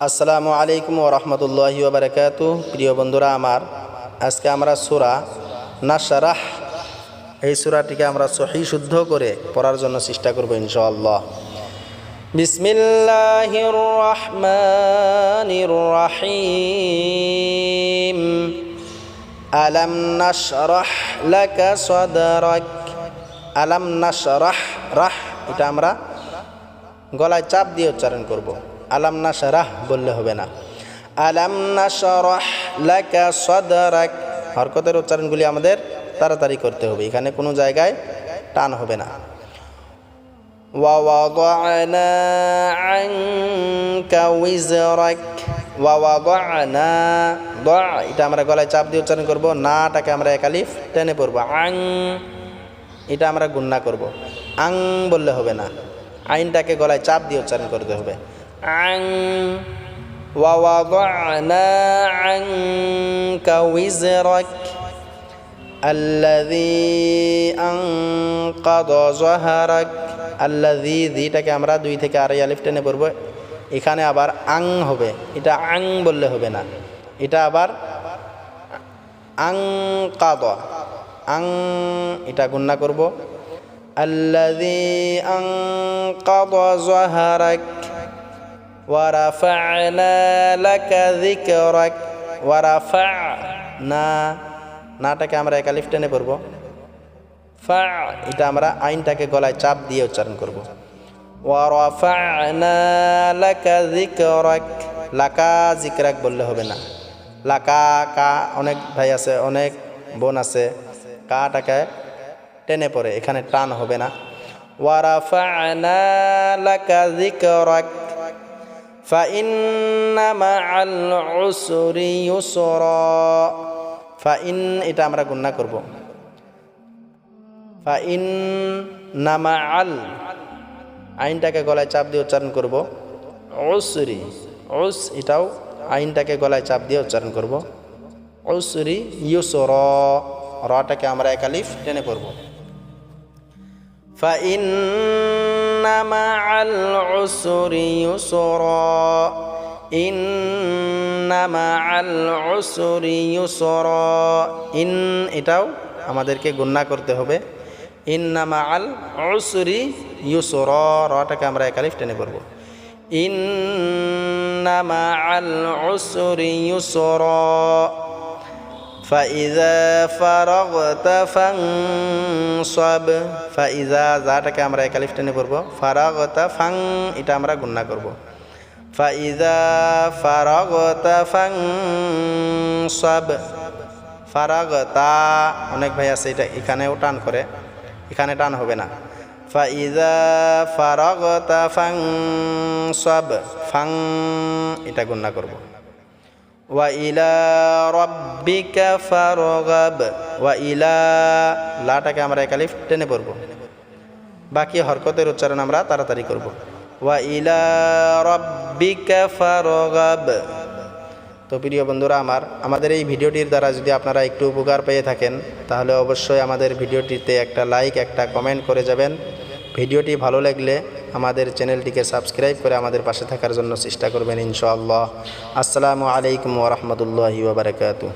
আসসালামু আলাইকুম ওরহমতুল্লাহি ওবরাকাত প্রিয় বন্ধুরা, আমার আজকে আমরা সুরা নাসারাহ এই সুরাটিকে আমরা সহি শুদ্ধ করে পড়ার জন্য চেষ্টা করব ইনশাআল্লাহ। বিসমিল্লাহির রহমানির রহিম। আলাম নাশরাহ লাকা সাদরাক। আলাম নাশরাহ, রাহ, এটা আমরা গলায় চাপ দিয়ে উচ্চারণ করব। আলাম না সারাহ বললে হবে না আলাম না সরাহ লাকা সদরাক হরকতের উচ্চারণগুলি আমাদের তাড়াতাড়ি করতে হবে এখানে কোনো জায়গায় টান হবে না ووضعنا عنك وزرك ووضعنا ضع এটা আমরা গলায় চাপ দিয়ে উচ্চারণ করব নাটাকে আমরা একালিফ টেনে পড়বো আং এটা আমরা গুন্না করব আং বললে হবে না আইনটাকে গলায় চাপ দিয়ে উচ্চারণ করতে হবে আং ووضعنا عنك وزرك الذي أنقض ظهرك الذي দিটাকে আমরা দুই থেকে আড়াই আলিফ টেনে পড়ব এখানে আবার আং হবে এটা আং বললে হবে না এটা আবার আং কাদ আং এটা গুন্না করব الذي أنقض ظهرك ওয়ারাফা'না লাকা যিকরাক ওয়ারাফা'না নাটাকে আমরা এক আলিফ টেনে পড়ব। ফা এটা আমরা আইনটাকে গলায় চাপ দিয়ে উচ্চারণ করব। ওয়ারাফা'না লাকা যিকরাক লাকা জিকরাক বললে হবে না। লাকা কা অনেক ভাই আছে, অনেক বোন আছে। কাটাকে টেনে পড়ে, এখানে টান হবে না। ওয়ারাফা লাকা যিকরাক ফাইন এটা আমরা গুন্না করব। ফাইন নামা আল আইনটাকে গলায় চাপ দিয়ে উচ্চারণ করব। ওসরি অস এটাও আইনটাকে গলায় চাপ দিয়ে উচ্চারণ করব। ওসরি ইউসর রটাকে আমরা একালিফ টেনে পড়ব। ফাইন مع العسر يسرا إن مع العسر يسرا ইন এটাও আমাদেরকে গুন্না করতে হবে ইন্নামা আল উসরি ইউসর রটাকে আমরা একালিফ টেনে পড়ব ইন্নামা আল উসরি ইউসর ফাইজা ফারগত ফাংসব ফাইজা যাটাকে আমরা একালিফ টেনে পড়ব ফারাগতা ফাং এটা আমরা গুন্না করব। ফাইজা ফারগত ফাংসব ফারাগতা অনেক ভাই আছে এটা এখানেও টান করে, এখানে টান হবে না। ফাইজা ফারগতা ফাংসব ফাং এটা গুন্না করব। ওয়া ইলা রব্বিকা ফারগাব ওয়া ইলা লাটাকে আমরা একালিফ টেনে পড়ব। বাকি হরকতের উচ্চারণ আমরা তাড়াতাড়ি করব। ওয়া ইলা রব্বিকা ফারগাব তো প্রিয় বন্ধুরা আমার, আমাদের এই ভিডিওটির দ্বারা যদি আপনারা একটু উপকার পেয়ে থাকেন, তাহলে অবশ্যই আমাদের ভিডিওটিতে একটা লাইক একটা কমেন্ট করে যাবেন। ভিডিওটি ভালো লাগলে আমাদের চ্যানেলটিকে সাবস্ক্রাইব করে আমাদের পাশে থাকার জন্য চেষ্টা করবেন ইনশাআল্লাহ। আসসালামু আলাইকুম ওরহমতুল্লাহি ওবরাকাতু